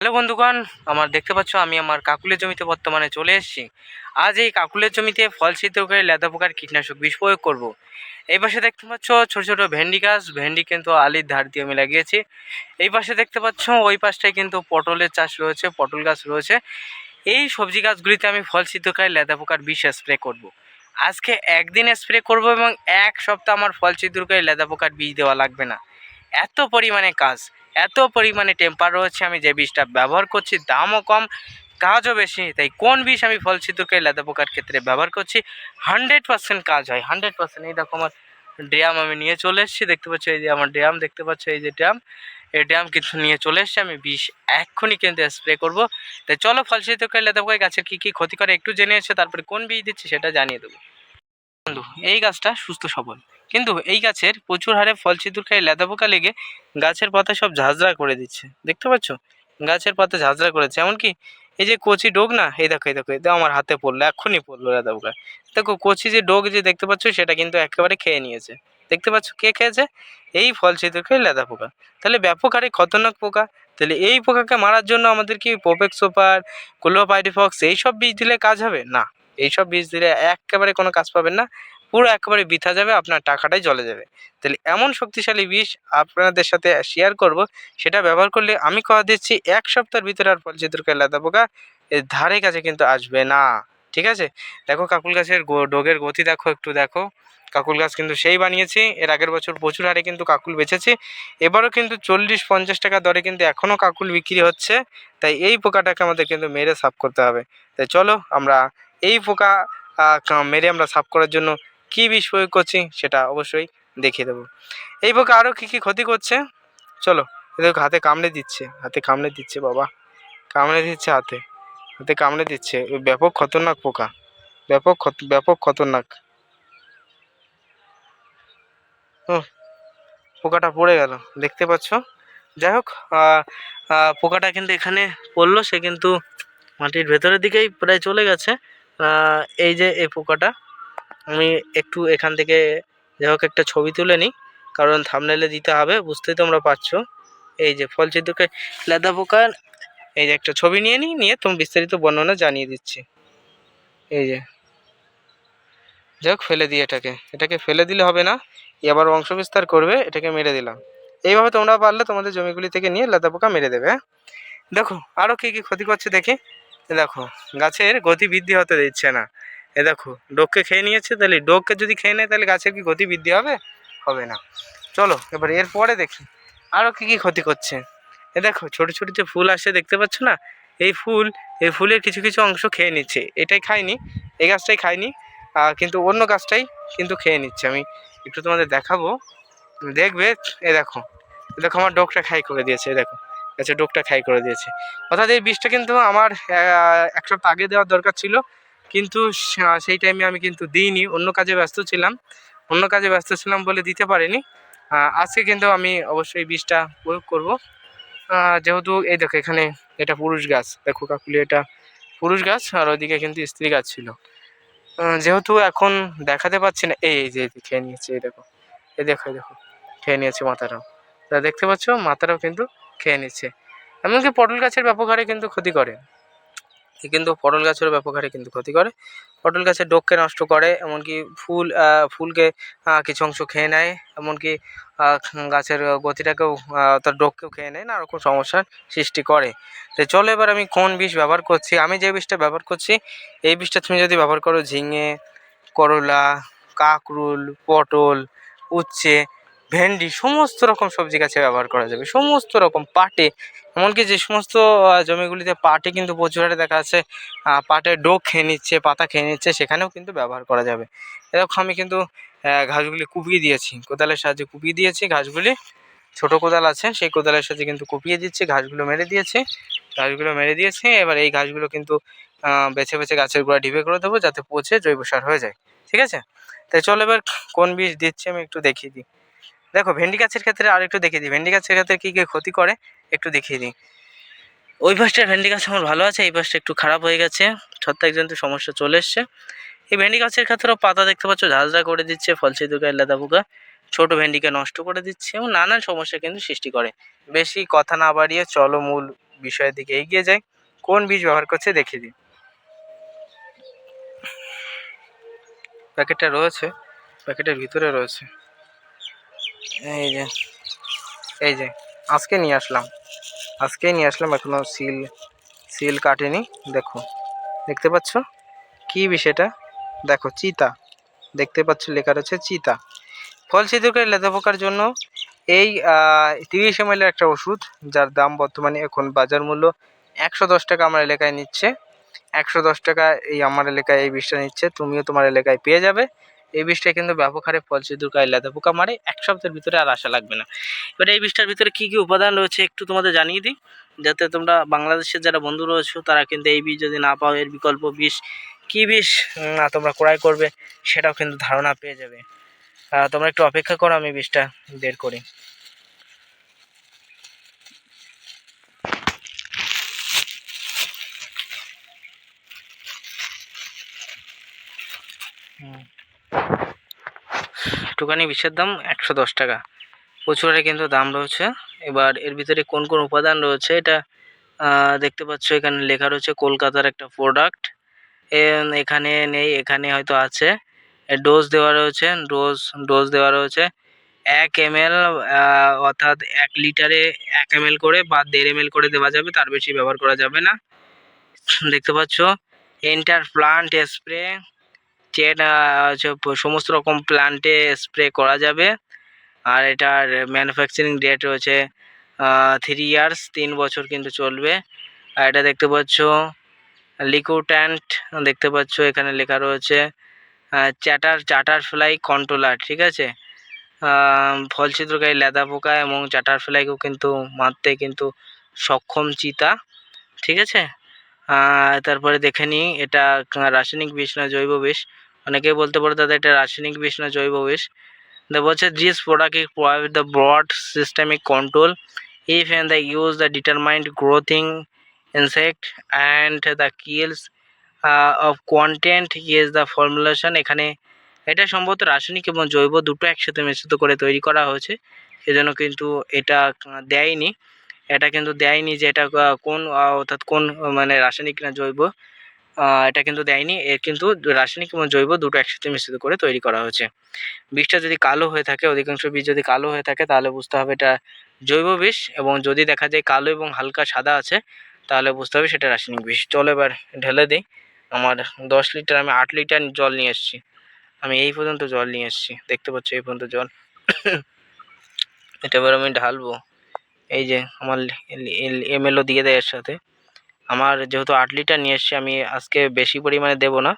Hello বন্ধুগণ, আমার দেখতে পাচ্ছ আমি আমার কাকুলের জমিতে বর্তমানে চলে এসেছি। আজ এই কাকুলের জমিতে ফল সিদ্ধ করে লেদা পোকার কীটনাশক বিষ প্রয়োগ করব। এই পাশে দেখতে পাচ্ছ ছোট ছোট ভেন্ডি গাছ, ভেন্ডি কিন্তু আলির ধার দিয়ে আমি লাগিয়েছি। এই পাশে দেখতে পাচ্ছ ওই পাশটায় কিন্তু পটলের চাষ রয়েছে, পটল গাছ রয়েছে। এই সবজি গাছগুলিতে আমি ফল সিদ্ধকারী লেদা পোকার বিষ স্প্রে করব। আজকে একদিন স্প্রে করব এবং এক সপ্তাহ আমার ফল সিদ্ধকারী লেদা পোকার বীজ দেওয়া লাগবে না। এত পরিমাণে কাজ। এত পরিমাণে টেম্পার রয়েছে, আমি যে বীজটা ব্যবহার করছি দামও কম, কাজও বেশি, তাই কোন বিষ আমি ফল সিদ্ধকারী লেদা পোকার ক্ষেত্রে ব্যবহার করছি? হান্ড্রেড পার্সেন্ট কাজ হয় হান্ড্রেড পার্সেন্ট এই দেখো আমার ড্রাম আমি নিয়ে চলে এসেছি, দেখতে পাচ্ছ এই যে আমার ড্রাম দেখতে পাচ্ছ এই যে ড্রাম এই ড্রাম কিন্তু নিয়ে চলে এসেছি, আমি বিষ এক্ষুনি কিন্তু স্প্রে করব। তাই চলো ফল সিদ্ধকারী লেদা পোকায় গাছের কী কী ক্ষতি করে একটু জেনে এসে তারপরে কোন বীজ দিচ্ছি সেটা জানিয়ে দেবো। বন্ধু, এই গাছটা সুস্থ সবল। কিন্তু এই গাছের প্রচুর হারে ফল সিঁদুরকারী লেদা পোকা লেগে গাছের পাতা সব ঝাঁঝরা করে দিচ্ছে। দেখতে পাচ্ছ? গাছের পাতা ঝাঁঝরা করেছে। এমনকি এই যে কচি ডোগ না, এই দেখো এই দেখো দেখো, আমার হাতে পড়ল, এক্ষুনি পড়ল লেদা পোকা। দেখো, কচি যে ডোগ যে দেখতে পাচ্ছ, সেটা কিন্তু একেবারে খেয়ে নিয়েছে। দেখতে পাচ্ছ কে খেয়েছে? এই ফল সিঁদুরকারী লেদা পোকা। তাহলে ব্যাপক হারে খতরনাক পোকা। তাহলে এই পোকাকে মারার জন্য আমাদের কি পোপেক্স সুপার ক্লোপাইডিফক্স এইসব বীজ দিলে কাজ হবে? না, এইসব বীজ দিলে একেবারে কোনো কাজ পাবেন না। পুরো একেবারে বৃথা যাবে, আপনার টাকাটাই জলে যাবে। তাহলে এমন শক্তিশালী বিষ আপনাদের সাথে শেয়ার করব, সেটা ব্যবহার করলে আমি কথা দিচ্ছি, এক সপ্তাহের ভিতরে আর ফল চিত্রকার লেদা পোকা ধারে কাছে কিন্তু আসবে না। ঠিক আছে? দেখো কাকুল গাছের ডোগের গতি দেখো একটু দেখো। কাকুল গাছ কিন্তু সেই বানিয়েছি, এর আগের বছর প্রচুর হারে কিন্তু কাকুল বেচেছি। এবারও কিন্তু চল্লিশ পঞ্চাশ টাকা দরে কিন্তু এখনও কাকুল বিক্রি হচ্ছে। তাই এই পোকাটাকে আমাদের কিন্তু মেরে সাফ করতে হবে। তাই চলো আমরা এই পোকা মেরে আমরা সাফ করার জন্য কী বিষ প্রয়োগ করছি সেটা অবশ্যই দেখিয়ে দেবো। এই পোকা আরও কী কী ক্ষতি করছে? চলো দেখো হাতে কামড়ে দিচ্ছে, হাতে কামড়ে দিচ্ছে বাবা। কামড়ে দিচ্ছে হাতে হাতে কামড়ে দিচ্ছে। ব্যাপক খতরনাক পোকা, ব্যাপক ব্যাপক খতরনাক। ও পোকাটা পড়ে গেল, দেখতে পাচ্ছ? যাই হোক পোকাটা কিন্তু এখানে পড়ল, সে কিন্তু মাটির ভেতরের দিকেই প্রায় চলে গেছে। এই যে এই পোকাটা আমি একটু এখান থেকে যাই হোক, একটা ছবি তুলে নিই। কারণ থামনেলে দিতে হবে, বুঝতেই তোমরা পারছ। এই যে ফল চিত্রকে লেদা পোকার, এই যে একটা ছবি নিয়ে নিই, নিয়ে তুমি বিস্তারিত বর্ণনা জানিয়ে দিচ্ছি। এই যে, যাই ফেলে দিই এটাকে। এটাকে ফেলে দিলে হবে না, এ আবার বংশ বিস্তার করবে, এটাকে মেরে দিলাম। এইভাবে তোমরা পারলে তোমাদের জমিগুলি থেকে নিয়ে লেদা পোকা মেরে দেবে? দেখো আরও কী কী ক্ষতি করছে দেখি। দেখো, গাছের গতি বৃদ্ধি হতে দিচ্ছে না। এ দেখো ডোককে খেয়ে নিয়েছে তাহলে ডোককে যদি খেয়ে নেয় তাহলে গাছের কি গতি বৃদ্ধি হবে? হবে না। চলো এবার এরপরে দেখি আরও কী কী ক্ষতি করছে। এ দেখো ছোটো ছোটো যে ফুল আসে দেখতে পাচ্ছ না? এই ফুল এই ফুলের কিছু কিছু অংশ খেয়ে নিচ্ছে। এটাই খায়নি এই গাছটাই আহ, কিন্তু অন্য গাছটাই কিন্তু খেয়ে নিচ্ছে। আমি একটু তোমাদের দেখাবো। দেখবে এ দেখো এ দেখো আমার ডোকটা খাই করে দিয়েছে এ দেখো আচ্ছা ডোকটা খাই করে দিয়েছে। অর্থাৎ এই বীজটা কিন্তু আমার এক সপ্তাহ আগে দেওয়ার দরকার ছিল। কিন্তু সেই টাইমে আমি কিন্তু দিইনি। অন্য কাজে ব্যস্ত ছিলাম। অন্য কাজে ব্যস্ত ছিলাম বলে দিতে পারিনি। আজকে কিন্তু আমি অবশ্যই বীজটা প্রয়োগ করব। যেহেতু এই দেখো এখানে এটা পুরুষ গাছ। দেখো কাকুলি, এটা পুরুষ গাছ আর ওইদিকে কিন্তু স্ত্রী গাছ ছিল। যেহেতু এখন দেখাতে পাচ্ছি না, এই যে খেয়ে নিয়েছে, এই দেখো। এই দেখো দেখো, খেয়ে নিয়েছে মাথাটাও। তা দেখতে পাচ্ছ, মাথাটাও কিন্তু খেয়ে নিচ্ছে। এমনকি পটল গাছের ব্যাপক হারে কিন্তু ক্ষতি করে। কিন্তু পটল গাছেরও ব্যাপক হারে কিন্তু ক্ষতি করে। পটল গাছের ডোককে নষ্ট করে, এমনকি ফুল ফুলকে কিছু অংশ খেয়ে নেয়। এমনকি গাছের গতিটাকেও তার ডোককেও খেয়ে নেয় নানা রকম সমস্যার সৃষ্টি করে। তো চলো এবার আমি কোন বিষ ব্যবহার করছি? আমি যে বিষটা ব্যবহার করছি, এই বিষটা তুমি যদি ব্যবহার করো ঝিঙে, করলা, কাকরুল, পটল, উচ্ছে, ভেন্ডি, সমস্ত রকম সবজি গাছে ব্যবহার করা যাবে। সমস্ত রকম পাটে এমনকি যে সমস্ত জমিগুলিতে পাটে কিন্তু প্রচুর হারে দেখা যাচ্ছে পাটের ডোক খেয়ে নিচ্ছে, পাতা খেয়ে নিচ্ছে, সেখানেও কিন্তু ব্যবহার করা যাবে। এরকম আমি কিন্তু ঘাসগুলি কুপিয়ে দিয়েছি। কোদালের সাহায্যে কুপিয়ে দিয়েছি, ঘাসগুলি, ছোট কোদাল আছে, সেই কোদালের সাহায্যে কিন্তু কুপিয়ে দিচ্ছি, ঘাসগুলো মেরে দিয়েছি, ঘাসগুলো মেরে দিয়েছি, এবার এই ঘাসগুলো কিন্তু বেছে বেছে গাছের গোড়া ঢিপে করে দেবো, যাতে পচে জৈব সার হয়ে যায়। ঠিক আছে? তাই চলো এবার কোন বীজ দিচ্ছি আমি একটু দেখিয়ে দিই। দেখো, ভেন্ডি গাছের ক্ষেত্রে আর একটু দেখিয়ে দিই। ভেন্ডি গাছের ক্ষেত্রে কী কী ক্ষতি করে? একটু দেখিয়ে দিই। ওই পাশটার ভেন্ডি গাছ আমার ভালো আছে, এই পাশটা একটু খারাপ হয়ে গেছে। ছত্রাকজনিত সমস্যা চলে এসছে। এই ভেন্ডি গাছের ক্ষেত্রেও পাতা দেখতে পাচ্ছ ঝাঁঝরা করে দিচ্ছে ফলসি দুগায় লেদা পোকা। ছোট ভেন্ডিকে নষ্ট করে দিচ্ছে এবং নানান সমস্যা কিন্তু সৃষ্টি করে। বেশি কথা না বাড়িয়ে চলো মূল বিষয়ের দিকে এগিয়ে যাই। কোন বীজ ব্যবহার করছে দেখিয়ে দিই। প্যাকেটটা রয়েছে, প্যাকেটের ভিতরে রয়েছে। এই যে এই যে। আজকে নিয়ে আসলাম। আজকেই নিয়ে আসলাম, এখনও সিল সিল কাটেনি, দেখো। দেখতে পাচ্ছ? কি বিষয়টা? দেখো, চিতা। দেখতে পাচ্ছ, লেখা রয়েছে চিতা। ফল ছিদ্রকারী লেদা পোকার জন্য এই তিরিশ এম একটা ওষুধ, যার দাম বর্তমানে এখন বাজার মূল্য একশো দশ টাকা আমার এলাকায় নিচ্ছে। একশো দশ টাকা এই আমার এলাকায় এই বিষটা নিচ্ছে, তুমিও তোমার এলাকায় পেয়ে যাবে। এই বিষটা কিন্তু ব্যাপক হারে ফল ছিদ্রকারী লেদা পোকা মারে এক সপ্তাহের ভিতরে আর আসা লাগবে না। এবার এই বিষটার ভিতরে কী কী উপাদান রয়েছে একটু তোমাদের জানিয়ে দিই, যাতে তোমরা বাংলাদেশের যারা বন্ধু রয়েছো, তারা কিন্তু এই বীজ যদি না পাও, এর বিকল্প বিষ কী বিষ না তোমরা ক্রয় করবে, সেটাও কিন্তু ধারণা পেয়ে যাবে। তোমরা একটু অপেক্ষা করো, আমি বীজটা বের করি। হুম। একটুখানি বিষের দাম একশো দশ টাকা। প্রচুরে কিন্তু দাম রয়েছে। এবার এর ভিতরে কোন কোন উপাদান রয়েছে এটা দেখতে পাচ্ছ, এখানে লেখা রয়েছে কলকাতার একটা প্রোডাক্ট এখানে নেই, এখানে হয়তো আছে। ডোজ দেওয়া রয়েছে ডোজ ডোজ দেওয়া রয়েছে। এক এম অর্থাৎ এক লিটারে এক এম করে বা দেড় এম করে দেওয়া যাবে, তার বেশি ব্যবহার করা যাবে না। দেখতে পাচ্ছ এন্টার প্লান্ট স্প্রে হচ্ছে সমস্ত রকম প্লান্টে স্প্রে করা যাবে। আর এটার ম্যানুফ্যাকচারিং ডেট রয়েছে থ্রি ইয়ার্স তিন বছর কিন্তু চলবে। আর এটা দেখতে পাচ্ছ লিকুট্যান্ট দেখতে পাচ্ছ এখানে লেখা রয়েছে চ্যাটার চাটার ফ্লাই কন্ট্রোলার ঠিক আছে? আহ, ফল লেদা পোকা এবং চাটার ফ্লাইকেও কিন্তু মারতে কিন্তু সক্ষম চিতা ঠিক আছে? তারপরে দেখে নিই এটা রাসায়নিক বিষ না জৈব বিষ? অনেকেই বলতে পারে দাদা এটা রাসায়নিক বিষ না জৈব বিষ। দা বলছে দিস প্রোডাক্ট প্রভাবিত the broad systemic control if an the use the determined growing insect and the kills of content is the formulation এখানে এটা সম্ভবত রাসায়নিক এবং জৈব দুটো একসাথে মিশ্রিত করে তৈরি করা হয়েছে। সেজন্য কিন্তু এটা দেয়নি। এটা কিন্তু দেয়নি যে এটা কোন অর্থাৎ কোন মানে রাসায়নিক না জৈব। এটা কিন্তু দেয়নি। এর কিন্তু রাসায়নিক এবং জৈব দুটো একসাথে মিশ্রিত করে তৈরি করা হয়েছে। বীজটা যদি কালো হয়ে থাকে, অধিকাংশ বীজ যদি কালো হয়ে থাকে, তাহলে বুঝতে হবে এটা জৈব বিষ এবং যদি দেখা যায় কালো এবং হালকা সাদা আছে, তাহলে বুঝতে হবে সেটা রাসায়নিক বিষ। চলো এবার ঢেলে দিই। আমার দশ লিটার, আমি আট লিটার জল নিয়ে এসেছি। আমি এই পর্যন্ত জল নিয়ে এসেছি। দেখতে পাচ্ছ এই পর্যন্ত জল। এটা এবার আমি ঢালবো। এই যে আমার এমএলও দিয়ে দেয় এর সাথে। আমার যেহেতু আট লিটার নিয়ে এসেছি, আমি আজকে বেশি পরিমাণে দেবো না।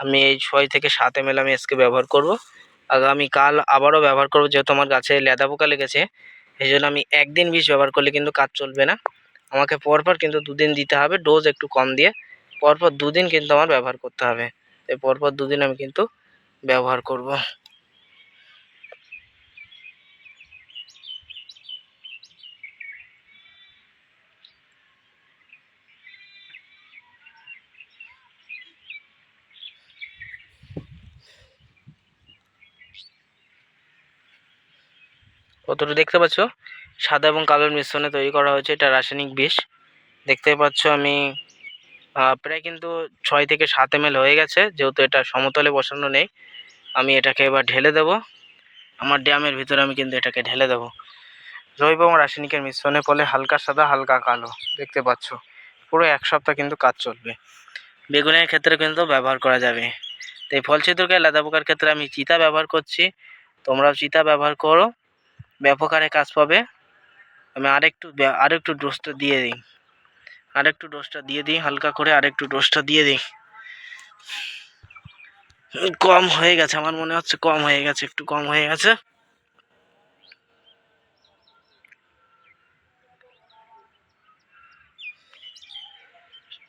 আমি এই ছয় থেকে সাত এম আমি আজকে ব্যবহার করব। আগামীকাল আবারও ব্যবহার করব, যেহেতু আমার গাছে লেদা পোকা লেগেছে, এই জন্য আমি একদিন বিষ ব্যবহার করলে কিন্তু কাজ চলবে না। আমাকে পরপর কিন্তু দুদিন দিতে হবে, ডোজ একটু কম দিয়ে। পরপর দুদিন কিন্তু আমার ব্যবহার করতে হবে। তাই পরপর দুদিন আমি কিন্তু ব্যবহার করব। কতটা দেখতে পাচ্ছ? সাদা এবং কালোর মিশ্রণে তৈরি করা হয়েছে এটা রাসায়নিক বিষ। দেখতে পাচ্ছ আমি প্রায় কিন্তু ছয় থেকে সাত এম হয়ে গেছে, যেহেতু এটা সমতলে বসানো নেই। আমি এটাকে এবার ঢেলে দেব। আমার ড্যামের ভিতরে আমি কিন্তু এটাকে ঢেলে দেব। জৈব এবং রাসায়নিকের মিশ্রণের ফলে হালকা সাদা, হালকা কালো দেখতে পাচ্ছ। পুরো এক সপ্তাহ কিন্তু কাজ চলবে। বেগুনের ক্ষেত্রে কিন্তু ব্যবহার করা যাবে। তো এই ফল ছিদ্রকারী লেদা পোকার ক্ষেত্রে আমি চিতা ব্যবহার করছি। তোমরাও চিতা ব্যবহার করো। ব্যাপক হারে কাজ পাবে। আমি আরেকটু আরেকটু ডোজটা দিয়ে দিই। আরেকটু ডোজটা দিয়ে দিই, হালকা করে আরেকটু ডোজটা দিয়ে দিই। কম হয়ে গেছে, আমার মনে হচ্ছে কম হয়ে গেছে, একটু কম হয়ে গেছে।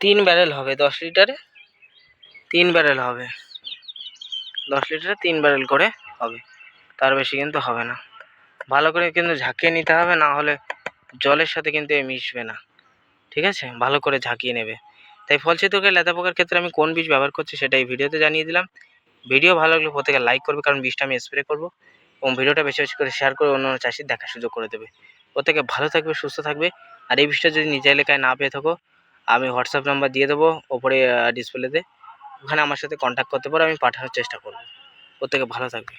তিন ব্যারেল হবে দশ লিটারে। তিন ব্যারেল হবে। দশ লিটারে তিন ব্যারেল করে হবে। তার বেশি কিন্তু হবে না। ভালো করে কিন্তু ঝাঁকিয়ে নিতে হবে, না হলে জলের সাথে কিন্তু এ মিশবে না। ঠিক আছে? ভালো করে ঝাঁকিয়ে নেবে। তাই ফলছিদ্রকে লেদা পোকার ক্ষেত্রে আমি কোন বীজ ব্যবহার করছি সেটা এই ভিডিওতে জানিয়ে দিলাম। ভিডিও ভালো লাগলে প্রত্যেকে লাইক করবে, কারণ বীজটা আমি স্প্রে করব এবং ভিডিওটা বেশি বেশি করে শেয়ার করে অন্য চাষির দেখার সুযোগ করে দেবে। প্রত্যেকে ভালো থাকবে, সুস্থ থাকবে। আর এই বিষয়টা যদি নিজের এলাকায় না পেয়ে থাকো, আমি হোয়াটসঅ্যাপ নাম্বার দিয়ে দেবো ওপরে ডিসপ্লেতে ওখানে আমার সাথে কন্ট্যাক্ট করতে পারো, আমি পাঠানোর চেষ্টা করব। প্রত্যেকে ভালো থাকবে।